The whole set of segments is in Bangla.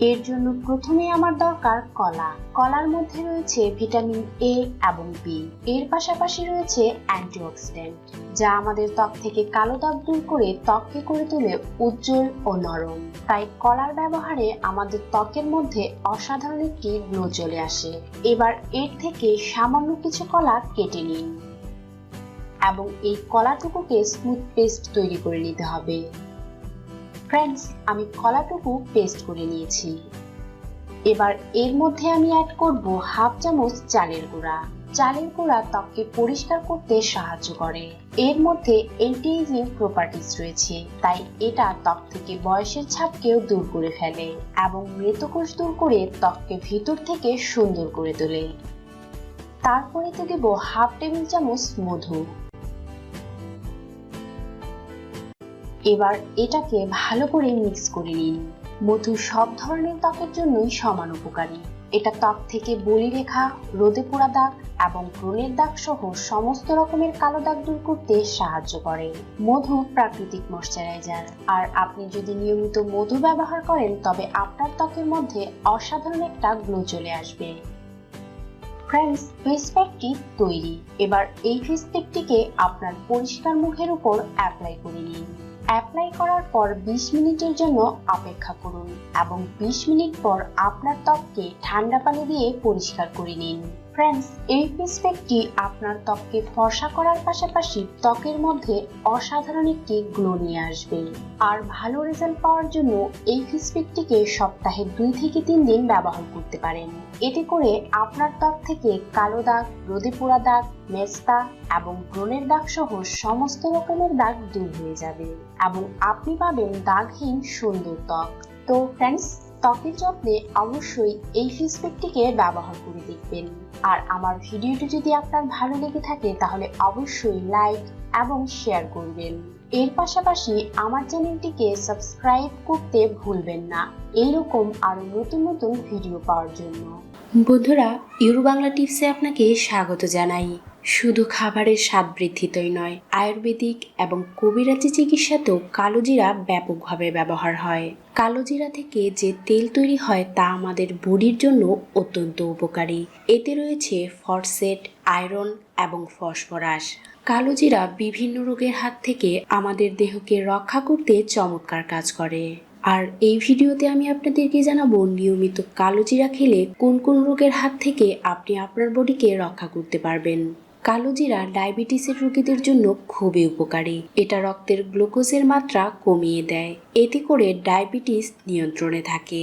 এর জন্য প্রথমে আমার দরকার কলা। কলার মধ্যে রয়েছে ভিটামিন এ এবং বি এর পাশাপাশি রয়েছে অ্যান্টিঅক্সিডেন্ট, যা আমাদের ত্বক থেকে কালো দাগ দূর করে ত্বককে করে তোলে উজ্জ্বল ও নরম। তাই কলার ব্যবহারে আমাদের ত্বকের মধ্যে অসাধারণ একটি গ্লো চলে আসে। এবার এর থেকে সামান্য কিছু কলা কেটে নিন। এবং এই কলাটুকুকে স্মুথ পেস্ট তৈরি করে নিতে হবে। ফ্রেন্ডস আমি কলাটুকু পেস্ট করে নিয়েছি। এবার এর মধ্যে আমি অ্যাড করব হাফ চামচ চালের গুঁড়া। চালের গুঁড়া ত্বককে পরিষ্কার করতে সাহায্য করে। এর মধ্যে অ্যান্টি এজিং প্রপার্টিস রয়েছে, তাই এটা ত্বক থেকে বয়সের ছাপকেও দূর করে ফেলে এবং মৃতকোষ দূর করে ত্বককে ভিতর থেকে সুন্দর করে তোলে। তারপরে তো দেব হাফ টেবিল চামচ মধু। এবার এটাকে ভালো করে মিক্স করে নিন। মধু সব ধরনের ত্বকের জন্যই সমান উপকারী। এটা ত্বক থেকে বলি রেখা, রোদে পোড়া দাগ এবং ব্রণের দাগ সহ সমস্ত রকমের কালো দাগ দূর করতে সাহায্য করে। মধু প্রাকৃতিক ময়শ্চারাইজার। আর আপনি যদি নিয়মিত মধু ব্যবহার করেন, তবে আপনার ত্বকের মধ্যে অসাধারণ একটা গ্লো চলে আসবে। ফ্রেন্ডস ফেস প্যাকটি তৈরি। এবার এই ফেস প্যাকটিকে আপনার পরিষ্কার মুখের উপর অ্যাপ্লাই করে নিন। অ্যাপ্লাই করার পর 20 মিনিটের জন্য অপেক্ষা করুন এবং 20 মিনিট পর আপনার ত্বককে ঠান্ডা পানি দিয়ে পরিষ্কার করে নিন। ফ্রেন্ডস এই ফেস প্যাকটি আপনার ত্বককে ফর্সা করার পাশাপাশি ত্বকের মধ্যে অসাধারণ একটি গ্লো নিয়ে আসবে। আর ভালো রেজাল্ট পাওয়ার জন্য এই ফেস প্যাকটিকে সপ্তাহে দুই থেকে তিন দিন ব্যবহার করতে পারেন। এতে করে আপনার ত্বক থেকে কালো দাগ রোদে পোড়া দাগ, মেস্তা এবং ব্রণের দাগ সহ সমস্ত রকমের দাগ দূর হয়ে যাবে এবং আপনি পাবেন দাগহীন সুন্দর ত্বক। তো ফ্রেন্ডস ত্বকের যত্নে অবশ্যই এই ফেস প্যাকটিকে ব্যবহার করে দেখবেন। আর আমার ভিডিওটি যদি আপনার ভালো লেগে থাকে, তাহলে অবশ্যই লাইক এবং শেয়ার করবেন। এর পাশাপাশি আমার চ্যানেলটিকে সাবস্ক্রাইব করতে ভুলবেন না। এইরকম আরও নতুন নতুন ভিডিও পাওয়ার জন্য। বন্ধুরা ইউরো বাংলা টিপসে আপনাকে স্বাগত জানাই। শুধু খাবারের স্বাদ বৃদ্ধিতই নয়, আয়ুর্বেদিক এবং কবিরাজি চিকিৎসাতেও কালোজিরা ব্যাপকভাবে ব্যবহার হয়। কালোজিরা থেকে যে তেল তৈরি হয় তা আমাদের বডির জন্য অত্যন্ত উপকারী। এতে রয়েছে ফরসেট, আয়রন এবং ফসফরাস। কালোজিরা বিভিন্ন রোগের হাত থেকে আমাদের দেহকে রক্ষা করতে চমৎকার কাজ করে। আর এই ভিডিওতে আমি আপনাদেরকে জানাব নিয়মিত কালোজিরা খেলে কোন কোন রোগের হাত থেকে আপনি আপনার বডিকে রক্ষা করতে পারবেন। কালোজিরা ডায়াবেটিসের রোগীদের জন্য খুবই উপকারী। এটা রক্তের গ্লুকোজের মাত্রা কমিয়ে দেয়। এতে করে ডায়াবেটিস নিয়ন্ত্রণে থাকে।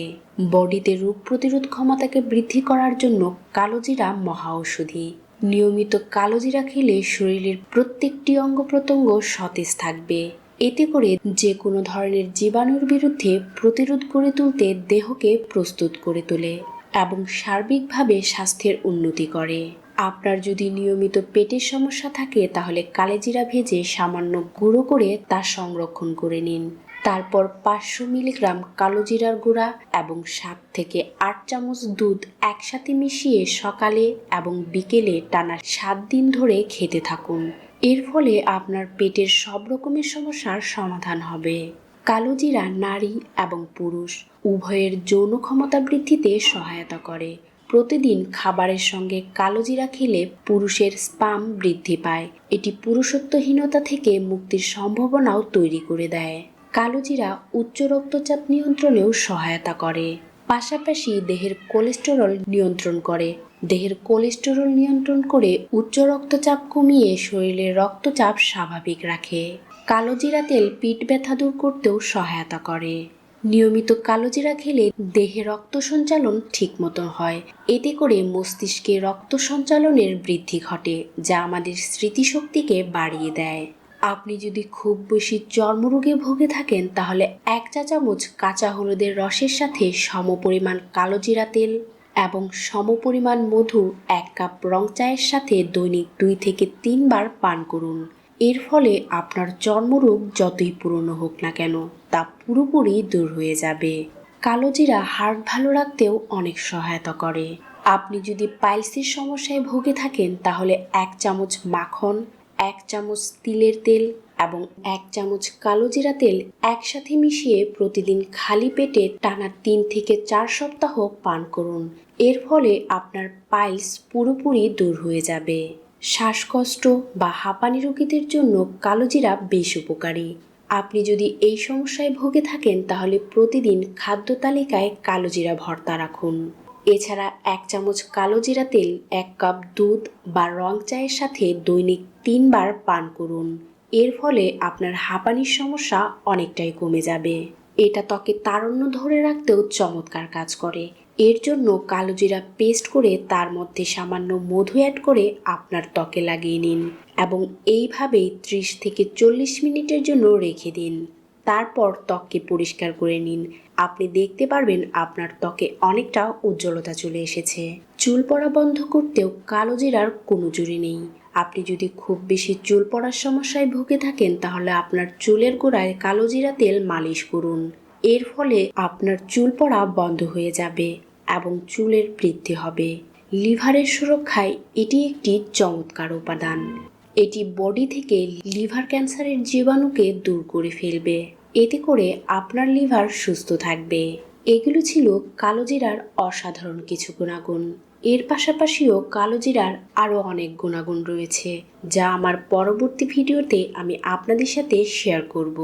বডিতে রোগ প্রতিরোধ ক্ষমতাকে বৃদ্ধি করার জন্য কালোজিরা মহা ঔষধি। নিয়মিত কালোজিরা খেলে শরীরের প্রত্যেকটি অঙ্গ প্রত্যঙ্গ সতেজ থাকবে। এতে করে যে কোনো ধরনের জীবাণুর বিরুদ্ধে প্রতিরোধ করে তুলতে দেহকে প্রস্তুত করে তোলে এবং সার্বিকভাবে স্বাস্থ্যের উন্নতি করে। আপনার যদি নিয়মিত পেটের সমস্যা থাকে, তাহলে কালেজিরা ভেজে সামান্য গুঁড়ো করে তা সংরক্ষণ করে নিন। তারপর পাঁচশো মিলিগ্রাম কালোজিরার গুঁড়া এবং সাত থেকে আট চামচ দুধ একসাথে মিশিয়ে সকালে এবং বিকেলে টানা সাত দিন ধরে খেতে থাকুন। এর ফলে আপনার পেটের সব রকমের সমস্যার সমাধান হবে। কালোজিরা নারী এবং পুরুষ, উভয়ের যৌন ক্ষমতা বৃদ্ধিতে সহায়তা করে। প্রতিদিন খাবারের সঙ্গে কালোজিরা খেলে পুরুষের স্পাম বৃদ্ধি পায়। এটি পুরুষত্বহীনতা থেকে মুক্তির সম্ভাবনাও তৈরি করে দেয়। কালোজিরা উচ্চ রক্তচাপ নিয়ন্ত্রণেও সহায়তা করে। পাশাপাশি দেহের কোলেস্টেরল নিয়ন্ত্রণ করে। দেহের কোলেস্টেরল নিয়ন্ত্রণ করে উচ্চ রক্তচাপ কমিয়ে শরীরের রক্তচাপ স্বাভাবিক রাখে। কালোজিরা তেল পিঠ ব্যথা দূর করতেও সহায়তা করে। নিয়মিত কালোজিরা খেলে দেহে রক্ত সঞ্চালন ঠিক মতো হয়। এতে করে মস্তিষ্কে রক্ত সঞ্চালনের বৃদ্ধি ঘটে, যা আমাদের স্মৃতিশক্তিকে বাড়িয়ে দেয়। আপনি যদি খুব বেশি চর্মরোগে ভুগে থাকেন, তাহলে এক চা চামচ কাঁচা হলুদের রসের সাথে সমপরিমাণ কালোজিরা তেল এবং সমপরিমাণ মধু এক কাপ রং চায়ের সাথে দৈনিক দুই থেকে তিনবার পান করুন। এর ফলে আপনার চর্মরোগ যতই পুরনো হোক না কেন, তা পুরোপুরি দূর হয়ে যাবে। কালোজিরা হার্ট ভালো রাখতেও অনেক সহায়তা করে। আপনি যদি পাইলসের সমস্যায় ভুগে থাকেন, তাহলে এক চামচ মাখন, এক চামচ তিলের তেল এবং এক চামচ কালো জিরা তেল একসাথে মিশিয়ে প্রতিদিন খালি পেটে টানা তিন থেকে চার সপ্তাহ পান করুন। এর ফলে আপনার পাইলস পুরোপুরি দূর হয়ে যাবে। শ্বাসকষ্ট বা হাঁপানি রোগীদের জন্য কালোজিরা বেশ উপকারী। আপনি যদি এই সমস্যায় ভুগে থাকেন, তাহলে প্রতিদিন খাদ্য তালিকায় কালোজিরা ভর্তা রাখুন। এছাড়া এক চামচ কালোজিরা তেল, এক কাপ দুধ বা রং চায়ের সাথে দৈনিক তিনবার পান করুন। এর ফলে আপনার হাঁপানির সমস্যা অনেকটাই কমে যাবে। এটা ত্বকে তারণ্য ধরে রাখতেও চমৎকার কাজ করে। এর জন্য কালোজিরা পেস্ট করে তার মধ্যে সামান্য মধু অ্যাড করে আপনার ত্বকে লাগিয়ে নিন এবং এইভাবেই ত্রিশ থেকে চল্লিশ মিনিটের জন্য রেখে দিন। তারপর ত্বককে পরিষ্কার করে নিন। আপনি দেখতে পারবেন আপনার ত্বকে অনেকটা উজ্জ্বলতা চলে এসেছে। চুল পড়া বন্ধ করতেও কালো জিরার কোনো জুড়ি নেই। আপনি যদি খুব বেশি চুল পড়ার সমস্যায় ভুগে থাকেন, তাহলে আপনার চুলের গোড়ায় কালো জিরা তেল মালিশ করুন। এর ফলে আপনার চুল পড়া বন্ধ হয়ে যাবে। এবং চুলের বৃদ্ধি হবে। লিভারের সুরক্ষায় এটি একটি চমৎকার উপাদান। এটি বডি থেকে লিভার ক্যান্সারের জীবাণুকে দূর করে ফেলবে। এতে করে আপনার লিভার সুস্থ থাকবে। এগুলো ছিল কালোজিরার অসাধারণ কিছু গুণাগুণ। এর পাশাপাশিও কালোজিরার আরও অনেক গুণাগুণ রয়েছে, যা আমার পরবর্তী ভিডিওতে আমি আপনাদের সাথে শেয়ার করব।